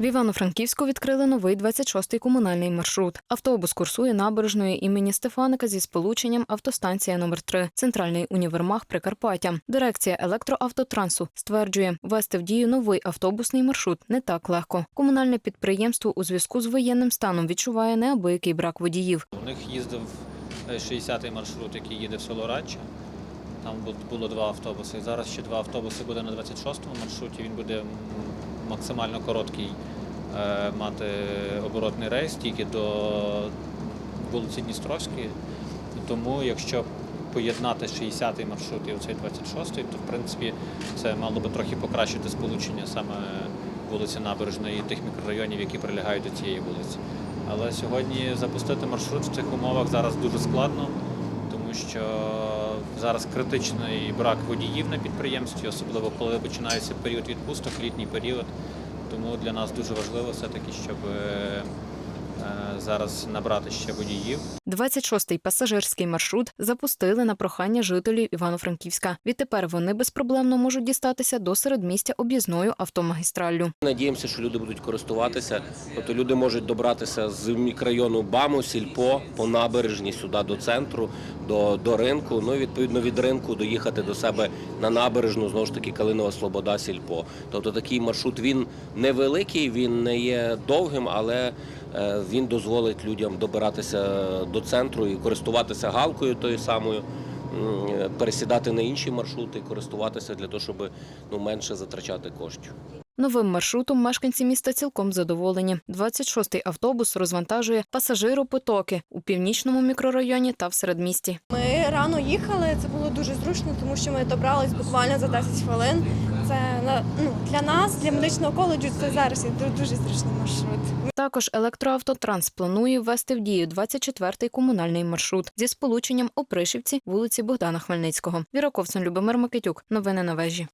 В Івано-Франківську відкрили новий 26-й комунальний маршрут. Автобус курсує набережною імені Стефаника зі сполученням автостанція номер 3 центральний універмаг Прикарпаття. Дирекція електроавтотрансу стверджує, ввести в дію новий автобусний маршрут не так легко. Комунальне підприємство у зв'язку з воєнним станом відчуває неабиякий брак водіїв. У них їздив е, 60-й маршрут, який їде в село Радча. Там бу- було два автобуси. Зараз ще два автобуси буде на 26-му маршруті. Він буде максимально короткий е, мати оборотний рейс тільки до вулиці Дністровської. Тому якщо поєднати 60-й маршрут і оцей 26-й, то в принципі це мало би трохи покращити сполучення саме вулиці Набережної і тих мікрорайонів, які прилягають до цієї вулиці. Але сьогодні запустити маршрут в цих умовах зараз дуже складно, тому що зараз критичний брак водіїв на підприємстві, особливо коли починається період відпусток, літній період. Тому для нас дуже важливо все-таки, щоб е, зараз набрати ще водіїв. 26-й пасажирський маршрут запустили на прохання жителів Івано-Франківська. Відтепер вони безпроблемно можуть дістатися до середмістя об'їзною автомагістраллю. Надіємося, що люди будуть користуватися. Тобто люди можуть добратися з мікрорайону БАМу, Сільпо, по набережні сюди до центру, до, до ринку. Ну і відповідно від ринку доїхати до себе на набережну, знову ж таки Калинова Слобода, Сільпо. Тобто такий маршрут він невеликий, він не є довгим, але е, він дозволить людям добиратися до центру і користуватися галкою тою самою. Пересідати на інші маршрути, користуватися для того, щоб ну менше затрачати коштів. Новим маршрутом мешканці міста цілком задоволені. 26-й автобус розвантажує пасажиропотоки у північному мікрорайоні та в середмісті. Ми рано їхали, це було дуже зручно, тому що ми добрались буквально за 10 хвилин. Це ну, для нас, для медичного коледжу, це зараз є ду- дуже зручний маршрут. Також електроавтотранс планує ввести в дію 24-й комунальний маршрут зі сполученням Опришівці вулиці Богдана Хмельницького. Віра Ковцин, Любомир Микитюк. Новини на вежі.